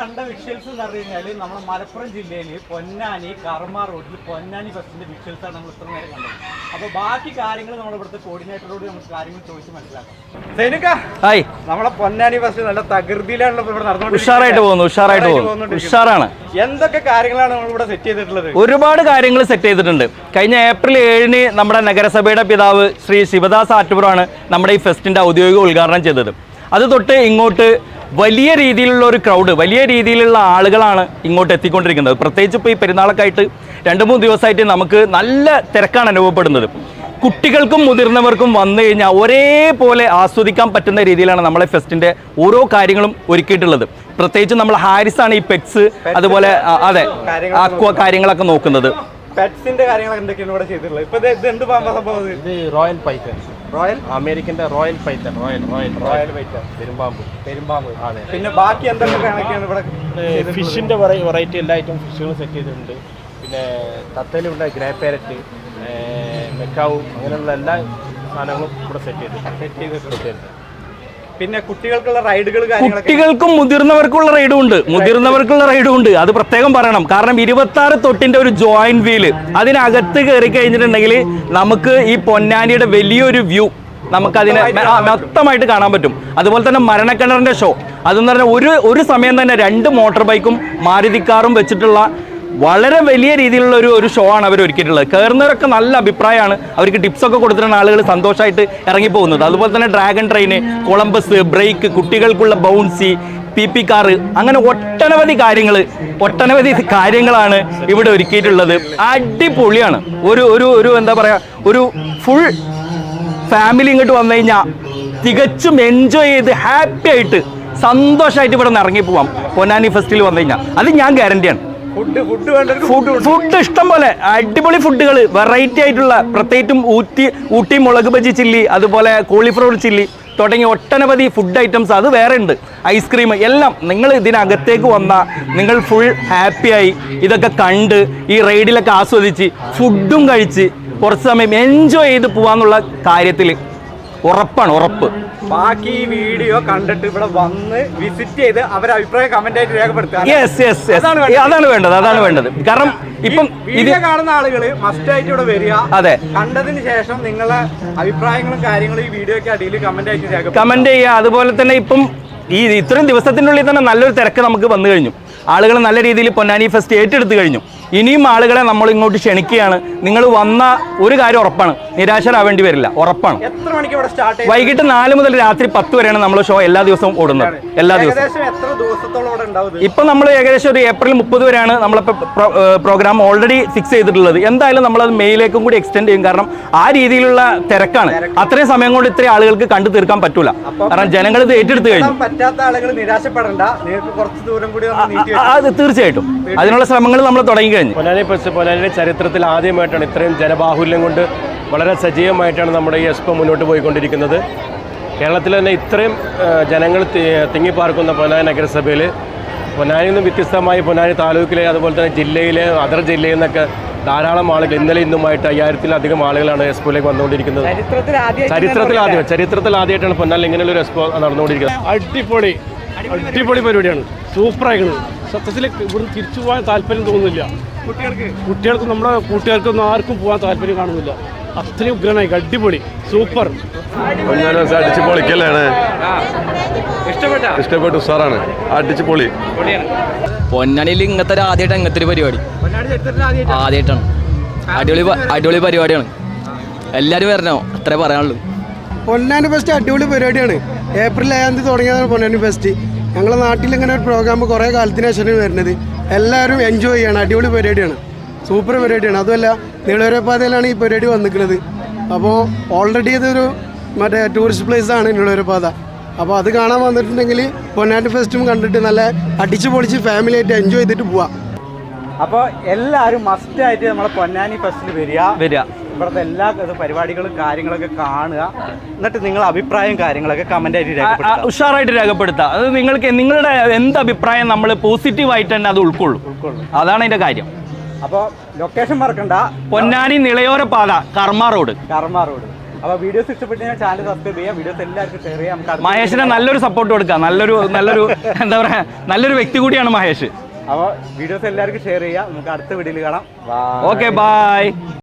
കണ്ട വിഷ്വൽസ് എന്ന് പറഞ്ഞു കഴിഞ്ഞാൽ നമ്മുടെ മലപ്പുറം ജില്ലയിൽ പൊന്നാനി കർമ്മ റോഡിൽ പൊന്നാനി ബസ്സിന്റെ വിഷ്വൽസ് ആണ് നമ്മൾ ഇത്ര നേരം കണ്ടത്. അപ്പൊ ബാക്കി കാര്യങ്ങൾ നമ്മൾ ഇവിടുത്തെ കോർഡിനേറ്ററോട് നമുക്ക് കാര്യങ്ങൾ ചോദിച്ച് മനസ്സിലാക്കാം. സൈനിക ഹായ്. നമ്മളെ പൊന്നാനി ബസ് നല്ല തകൃതിയിലാണല്ലോ ഇപ്പൊ ഇവിടെ നടന്നുകൊണ്ടിരിക്കുന്നത്. ഉഷാറായിട്ട് പോകുന്നു ഉഷാറായിട്ട് പോകുന്നു. ഉഷാറാണ്. എന്തൊക്കെ കാര്യങ്ങളാണ് നമ്മൾ ഇവിടെ സെറ്റ് ചെയ്തിട്ടുള്ളത്? ഒരുപാട് കാര്യങ്ങൾ സെറ്റ് ചെയ്തിട്ടുണ്ട്. കഴിഞ്ഞ ഏപ്രിൽ ഏഴിന് നമ്മുടെ നഗരസഭയുടെ പിതാവ് ശ്രീ ശിവദാസ് ആറ്റുപുറാണ് നമ്മുടെ ഈ ഫെസ്റ്റിന്റെ ഔദ്യോഗിക ഉദ്ഘാടനം ചെയ്തത്. അത് തൊട്ട് ഇങ്ങോട്ട് വലിയ രീതിയിലുള്ള ഒരു ക്രൗഡ് വലിയ രീതിയിലുള്ള ആളുകളാണ് ഇങ്ങോട്ട് എത്തിക്കൊണ്ടിരിക്കുന്നത്. പ്രത്യേകിച്ച് ഇപ്പോൾ ഈ പെരുന്നാളൊക്കെ ആയിട്ട് രണ്ട് മൂന്ന് ദിവസമായിട്ട് നമുക്ക് നല്ല തിരക്കാണ് അനുഭവപ്പെടുന്നത്. കുട്ടികൾക്കും മുതിർന്നവർക്കും വന്നു കഴിഞ്ഞാൽ ഒരേപോലെ ആസ്വദിക്കാൻ പറ്റുന്ന രീതിയിലാണ് നമ്മളെ ഫെസ്റ്റിന്റെ ഓരോ കാര്യങ്ങളും ഒരുക്കിയിട്ടുള്ളത്. പ്രത്യേകിച്ച് നമ്മൾ ഹാരിസാണ് ആണ് ഈ പെറ്റ്സ് അതുപോലെ അതെ ആക്വ കാര്യങ്ങളൊക്കെ നോക്കുന്നത്. പെറ്റ്സിന്റെ കാര്യങ്ങൾ എന്തൊക്കെയാണ് ഇവിടെ ചെയ്തിട്ടുള്ളത്? ഇപ്പൊ ഇത് എന്ത് പാമ്പ സംഭവം ഇത്? Royal python. Royal? അമേരിക്കന്റെ royal python. Royal royal royal. Python. പെരുമ്പാമ്പ്. പെരുമ്പാമ്പ്. അതെ. പിന്നെ ബാക്കി എന്തൊക്കെ കണക്കാണ് ഇവിടെ? ഫിഷിന്റെ വെറൈറ്റി എല്ലാ ഐറ്റം ഫിഷുകൾ സെറ്റ് ചെയ്തിട്ടുണ്ട്. പിന്നെ തത്തയിലുണ്ട് ഗ്രേ പാരറ്റ് മെക്കാവും അങ്ങനെയുള്ള എല്ലാ സാധനങ്ങളും ഇവിടെ സെറ്റ് ചെയ്തിട്ടുണ്ട്. സെറ്റ് ചെയ്തിട്ടുണ്ട്. പിന്നെ കുട്ടികൾക്കുള്ള റൈഡുകൾ കുട്ടികൾക്കും മുതിർന്നവർക്കുള്ള റൈഡും ഉണ്ട് മുതിർന്നവർക്കുള്ള റൈഡും ഉണ്ട് അത് പ്രത്യേകം പറയണം. കാരണം ഇരുപത്തി ആറ് തൊട്ടിന്റെ ഒരു ജോയിന്റ് വീൽ അതിനകത്ത് കയറി കഴിഞ്ഞിട്ടുണ്ടെങ്കിൽ നമുക്ക് ഈ പൊന്നാനിയുടെ വലിയൊരു വ്യൂ നമുക്ക് അതിനെ മൊത്തമായിട്ട് കാണാൻ പറ്റും. അതുപോലെ തന്നെ മരണക്കിണറിന്റെ ഷോ അതെന്ന് പറഞ്ഞാൽ ഒരു ഒരു സമയം തന്നെ രണ്ട് മോട്ടോർ ബൈക്കും മാരുതി കാറും വെച്ചിട്ടുള്ള വളരെ വലിയ രീതിയിലുള്ള ഒരു ഒരു ഷോ ആണ് അവർ ഒരുക്കിയിട്ടുള്ളത്. കയറുന്നവരൊക്കെ നല്ല അഭിപ്രായമാണ്. അവർക്ക് ടിപ്സ് ഒക്കെ കൊടുത്തിട്ടാണ് ആളുകൾ സന്തോഷമായിട്ട് ഇറങ്ങി പോകുന്നത് അതുപോലെ തന്നെ ഡ്രാഗൺ ട്രെയിന് കൊളംബസ് ബ്രേക്ക് കുട്ടികൾക്കുള്ള ബൗൺസി പി പി കാറ് അങ്ങനെ ഒട്ടനവധി കാര്യങ്ങൾ ഒട്ടനവധി കാര്യങ്ങളാണ് ഇവിടെ ഒരുക്കിയിട്ടുള്ളത്. അടിപൊളിയാണ്. ഒരു ഒരു ഒരു എന്താ പറയുക ഒരു ഫുൾ ഫാമിലി ഇങ്ങോട്ട് വന്നു കഴിഞ്ഞാൽ തികച്ചും എൻജോയ് ചെയ്ത് ഹാപ്പി ആയിട്ട് സന്തോഷമായിട്ട് ഇവിടെ നിന്ന് ഇറങ്ങി പോവാം പൊന്നാനി ഫെസ്റ്റിൽ വന്നു കഴിഞ്ഞാൽ അത് ഞാൻ ഗ്യാരണ്ടിയാണ് ഫുഡ് ഇഷ്ടം പോലെ. അടിപൊളി ഫുഡുകൾ വെറൈറ്റി ആയിട്ടുള്ള പ്രത്യേകിച്ചും ഊട്ടി ഊട്ടി മുളക് ബജി ചില്ലി അതുപോലെ കോളിഫ്ലവർ ചില്ലി തുടങ്ങിയ ഒട്ടനവധി ഫുഡ് ഐറ്റംസ് അത് വേറെ ഉണ്ട്. ഐസ്ക്രീം എല്ലാം നിങ്ങൾ ഇതിനകത്തേക്ക് വന്നാൽ നിങ്ങൾ ഫുൾ ഹാപ്പിയായി ഇതൊക്കെ കണ്ട് ഈ റൈഡിലൊക്കെ ആസ്വദിച്ച് ഫുഡും കഴിച്ച് കുറച്ച് സമയം എൻജോയ് ചെയ്ത് പോകാമെന്നുള്ള കാര്യത്തിൽ ഉറപ്പാണ് ഉറപ്പ്. ബാക്കി ഈ വീഡിയോ കണ്ടിട്ട് ഇവിടെ വന്ന് വിസിറ്റ് ചെയ്ത് അവരെ അഭിപ്രായം കമന്റ് ആയിട്ട് രേഖപ്പെടുത്തുക യെസ് യെസ് അതാണ് യെസ് അതാണ് വേണ്ടത് അതാണ് വേണ്ടത്. കാരണം ഇപ്പം ഇത് കാണുന്ന ആളുകൾ മസ്റ്റ് ആയിട്ട് ഇവിടെ വരിക. അതെ. കണ്ടതിന് ശേഷം നിങ്ങളെ അഭിപ്രായങ്ങളും കാര്യങ്ങളും ഈ വീഡിയോക്ക് അടിയിൽ കമന്റ് ആയിട്ട് രേഖപ്പെടുത്തുക. കമന്റ് ചെയ്യുക. അതുപോലെ തന്നെ ഇപ്പം ഈ ഇത്രയും ദിവസത്തിനുള്ളിൽ തന്നെ നല്ലൊരു തിരക്ക് നമുക്ക് വന്നു കഴിഞ്ഞു. ആളുകൾ നല്ല രീതിയിൽ പൊന്നാനി ഫെസ്റ്റ് ഏറ്റെടുത്തു കഴിഞ്ഞു. ഇനിയും ആളുകളെ നമ്മൾ ഇങ്ങോട്ട് ക്ഷണിക്കുകയാണ്. നിങ്ങൾ വന്ന ഒരു കാര്യം ഉറപ്പാണ്. നിരാശരാവേണ്ടി വരില്ല. ഉറപ്പാണ്. എത്ര മണിക്ക് ഇവിടെ സ്റ്റാർട്ട് വൈകിട്ട് നാല് മുതൽ രാത്രി പത്ത് വരെയാണ് നമ്മൾ ഷോ എല്ലാ ദിവസവും ഓടുന്നത്. എല്ലാ ദിവസവും. എത്ര ദിവസത്തോളം ഇവിടെ ഉണ്ടാവും? ഇപ്പൊ നമ്മൾ ഏകദേശം ഒരു ഏപ്രിൽ മുപ്പത് വരെയാണ് നമ്മളിപ്പോൾ പ്രോഗ്രാം ഓൾറെഡി ഫിക്സ് ചെയ്തിട്ടുള്ളത്. എന്തായാലും നമ്മളത് മെയിലേക്കും കൂടി എക്സ്റ്റെൻഡ് ചെയ്യും. കാരണം ആ രീതിയിലുള്ള തിരക്കാണ്. അത്രയും സമയം കൊണ്ട് ഇത്രയും ആളുകൾക്ക് കണ്ടു തീർക്കാൻ പറ്റൂല. കാരണം ജനങ്ങൾ ഇത് ഏറ്റെടുത്ത് കഴിഞ്ഞു. പറ്റാത്ത ആളുകൾ നിരാശപ്പെടണ്ട. കുറച്ച് ദൂരം കൂടി അത് തീർച്ചയായിട്ടും. അതിനുള്ള ശ്രമങ്ങൾ നമ്മൾ തുടങ്ങി കഴിഞ്ഞു പൊന്നാനി പൊന്നാനിയുടെ ചരിത്രത്തിൽ ആദ്യമായിട്ടാണ് ഇത്രയും ജനബാഹുല്യം കൊണ്ട് വളരെ സജീവമായിട്ടാണ് നമ്മുടെ ഈ എസ്പോ മുന്നോട്ട് പോയിക്കൊണ്ടിരിക്കുന്നത്. കേരളത്തിൽ തന്നെ ഇത്രയും ജനങ്ങൾ തിങ്ങിപ്പാർക്കുന്ന പൊന്നാനി നഗരസഭയിൽ പൊന്നാനിയിൽ നിന്ന് വ്യത്യസ്തമായി പൊന്നാനി താലൂക്കിലെ അതുപോലെ തന്നെ ജില്ലയിലെ അതർ ജില്ലയിൽ നിന്നൊക്കെ ധാരാളം ആളുകൾ ഇന്നലെ ഇന്നുമായിട്ട് അയ്യായിരത്തിലധികം ആളുകളാണ് എസ്പോയിലേക്ക് വന്നുകൊണ്ടിരിക്കുന്നത്. ചരിത്രത്തിൽ ആദ്യം ചരിത്രത്തിൽ ആദ്യം ചരിത്രത്തിൽ ആദ്യമായിട്ടാണ് പൊന്നാനിൽ ഇങ്ങനെയുള്ള ഒരു എക്സ്പോ നടന്നുകൊണ്ടിരിക്കുന്നത്. അടിപൊളി. അടിപൊളി പരിപാടിയാണ്. സൂപ്പർ ആയിക്കണ് സത്യത്തിൽ ഇവിടുന്ന് തിരിച്ചു പോകാൻ താല്പര്യം തോന്നുന്നില്ല. കുട്ടികൾക്ക്? കുട്ടികൾക്ക് നമ്മുടെ കൂട്ടുകാർക്കൊന്നും ആർക്കും പോകാൻ താല്പര്യം കാണുന്നില്ല. അത്രയും ഉഗ്രനായി അടിപൊളി സൂപ്പർ. അടിച്ചു പൊളിക്കല്ലാണ് ഇഷ്ടപ്പെട്ട? ഇഷ്ടപ്പെട്ടു സാറാണ്. അടിച്ച് പൊളി. പൊന്നാനിയിൽ ഇങ്ങനത്തെ ഒരു ആദ്യമായിട്ട് ഇങ്ങനത്തെ ഒരു പരിപാടി. ആദ്യമായിട്ടാണ്. അടിപൊളി അടിപൊളി പരിപാടിയാണ്. എല്ലാവരും വരണോ? അത്രേ പറയാനുള്ളൂ. പൊന്നാനി ഫെസ്റ്റ് അടിപൊളി പരിപാടിയാണ്. ഏപ്രിൽ ഏഴാം തീയതി തുടങ്ങിയതാണ് പൊന്നാനി ഫെസ്റ്റ് ഞങ്ങളെ നാട്ടിൽ ഇങ്ങനെ ഒരു പ്രോഗ്രാം കുറേ കാലത്തിന് ശേഷമാണ് വരുന്നത്. എല്ലാവരും എൻജോയ് ചെയ്യണം. അടിപൊളി പരിപാടിയാണ്. സൂപ്പർ പരിപാടിയാണ്. അതുമല്ല നീളവര പാതയിലാണ് ഈ പരിപാടി വന്നിക്കുന്നത് അപ്പോൾ ഓൾറെഡി ഇതൊരു മറ്റേ ടൂറിസ്റ്റ് പ്ലേസ് ആണ് നീളവര പാത അപ്പോൾ അത് കാണാൻ വന്നിട്ടുണ്ടെങ്കിൽ പൊന്നാനി ഫെസ്റ്റും കണ്ടിട്ട് നല്ല അടിച്ചു പൊളിച്ച് ഫാമിലി ആയിട്ട് എൻജോയ് ചെയ്തിട്ട് പോവാം. അപ്പോൾ എല്ലാവരും മസ്റ്റായിട്ട് നമ്മളെ പൊന്നാനി ഫെസ്റ്റിൽ വരിക. വരിക. ഇവിടുത്തെ എല്ലാ പരിപാടികളും കാര്യങ്ങളൊക്കെ കാണുക. എന്നിട്ട് നിങ്ങൾ അഭിപ്രായം കാര്യങ്ങളൊക്കെ കമന്റ് ആയിട്ട് രേഖപ്പെടുത്തുക. ഉഷാറായിട്ട് രേഖപ്പെടുത്താം അത് നിങ്ങൾക്ക് നിങ്ങളുടെ എന്ത് അഭിപ്രായം നമ്മൾ പോസിറ്റീവായിട്ട് തന്നെ അത് ഉൾക്കൊള്ളും. അതാണ് അതിന്റെ കാര്യം. അപ്പോൾ ലൊക്കേഷൻ മറക്കണ്ട. പൊന്നാനി നിളയോര പാത കർമ്മ റോഡ്. കർമ്മ റോഡ്. അപ്പോൾ വീഡിയോസ് ഇഷ്ടപ്പെട്ട് ചാനൽ സബ്സ്ക്രൈബ് ചെയ്യാം വീഡിയോസ് എല്ലാവർക്കും ഷെയർ ചെയ്യാം മഹേഷിനെ നല്ലൊരു സപ്പോർട്ട് കൊടുക്കുക. നല്ലൊരു നല്ലൊരു എന്താ പറയാ നല്ലൊരു വ്യക്തി കൂടിയാണ് മഹേഷ്. അപ്പോൾ വീഡിയോസ് എല്ലാവർക്കും ഷെയർ ചെയ്യാം നമുക്ക് അടുത്ത വീഡിയോയിൽ കാണാം. Okay bye